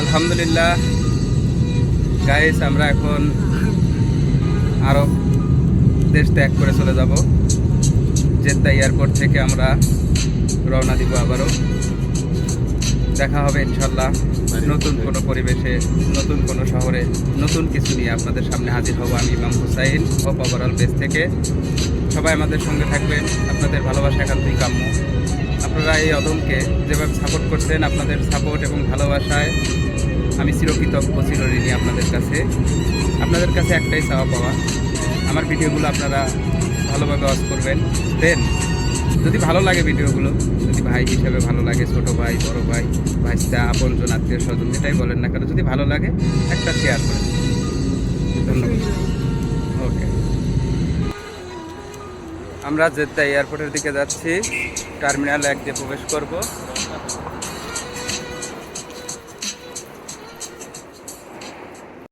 আলহামদুলিল্লাহ। গাইস আমরা এখন আরব দেশ ত্যাগ করে চলে যাব। জেদ্দা এয়ারপোর্ট থেকে আমরা রওনা দিব আবারও। দেখা হবে ইনশাল্লাহ নতুন কোনো পরিবেশে, নতুন কোনো শহরে, নতুন কিছু নিয়ে আপনাদের সামনে হাজির হব আমি ইমাম হুসাইন হোপ ওভারঅল বেস থেকে। সবাই আমাদের সঙ্গে থাকবেন, আপনাদের ভালোবাসা একান্তই কাম্য। আপনারা এই অদমকে যেভাবে সাপোর্ট করছেন, আপনাদের সাপোর্ট এবং ভালোবাসায় আমি চিরকৃতজ্ঞ চিরঋণী আপনাদের কাছে। আপনাদের কাছে একটাই চাওয়া পাওয়া, আমার ভিডিওগুলো আপনারা ভালোভাবে ওয়াচ করবেন। দেন যদি ভালো লাগে ভিডিওগুলো, যদি ভাই হিসাবে ভালো লাগে, ছোট ভাই, বড় ভাই ভাইস্তা আপনজন, আত্মীয় স্বজন, যেটাই বলেন না কেন, যদি ভালো লাগে, একটা শেয়ার করেন ধন্যবাদ। ওকে আমরা জেদ্দা এয়ারপোর্টের দিকে যাচ্ছি, টার্মিনাল এক দিয়ে প্রবেশ করব।